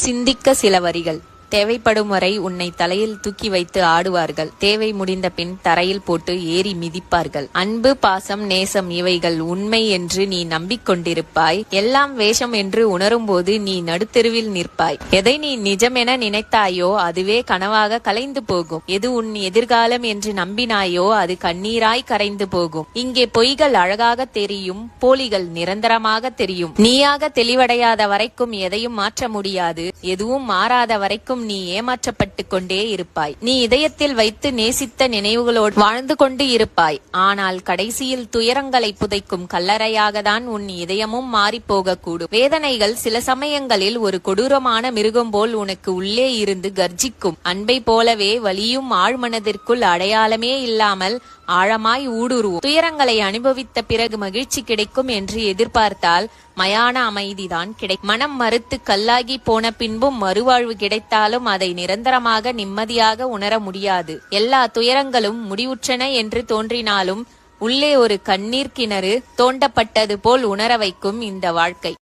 சிந்திக்க சில வரிகள். தேவைப்படும் வரை உன்னை தலையில் தூக்கி வைத்து ஆடுவார்கள். தேவை முடிந்த பின் தரையில் போட்டு ஏறி மிதிப்பார்கள். அன்பு பாசம் நேசம் இவைகள் உண்மை என்று நீ நம்பிக்கொண்டிருப்பாய். எல்லாம் வேஷம் என்று உணரும்போது நீ நடுத்தெருவில் நிற்பாய். எதை நீ நிஜமென நினைத்தாயோ அதுவே கனவாக கலைந்து போகும். எது உன் எதிர்காலம் என்று நம்பினாயோ அது கண்ணீராய் கரைந்து போகும். இங்கே பொய்கள் அழகாக தெரியும் போலிகள் நிரந்தரமாக தெரியும். நீயாக தெளிவடையாத வரைக்கும் எதையும் மாற்ற முடியாது. எதுவும் மாறாத வரைக்கும் நீ ஏமாற்றப்பட்டு கொண்டே இருப்பாய். நீ இதயத்தில் வைத்து நேசித்த நினைவுகளோடு வாழ்ந்து கொண்டு இருப்பாய். ஆனால் கடைசியில் துயரங்களை புதைக்கும் கல்லறையாக தான் உன் இதயமும் மாறிப்போகக்கூடும். வேதனைகள் சில சமயங்களில் ஒரு கொடூரமான மிருகம் போல் உனக்கு உள்ளே இருந்து கர்ஜிக்கும். அன்பை போலவே வலியும் ஆழ்மனதிற்குள் அடையாளமே இல்லாமல் ஆழமாய் ஊடுருவும். துயரங்களை அனுபவித்த பிறகு மகிழ்ச்சி கிடைக்கும் என்று எதிர்பார்த்தால் மயான அமைதிதான் கிடை. மனம் மறுத்து கல்லாகி போன பின்பும் மறுவாழ்வு கிடைத்தாலும் அதை நிரந்தரமாக நிம்மதியாக உணர முடியாது. எல்லா துயரங்களும் முடிவுற்றன என்று தோன்றினாலும் உள்ளே ஒரு கண்ணீர் கிணறு தோண்டப்பட்டது போல் உணர வைக்கும் இந்த வாழ்க்கை.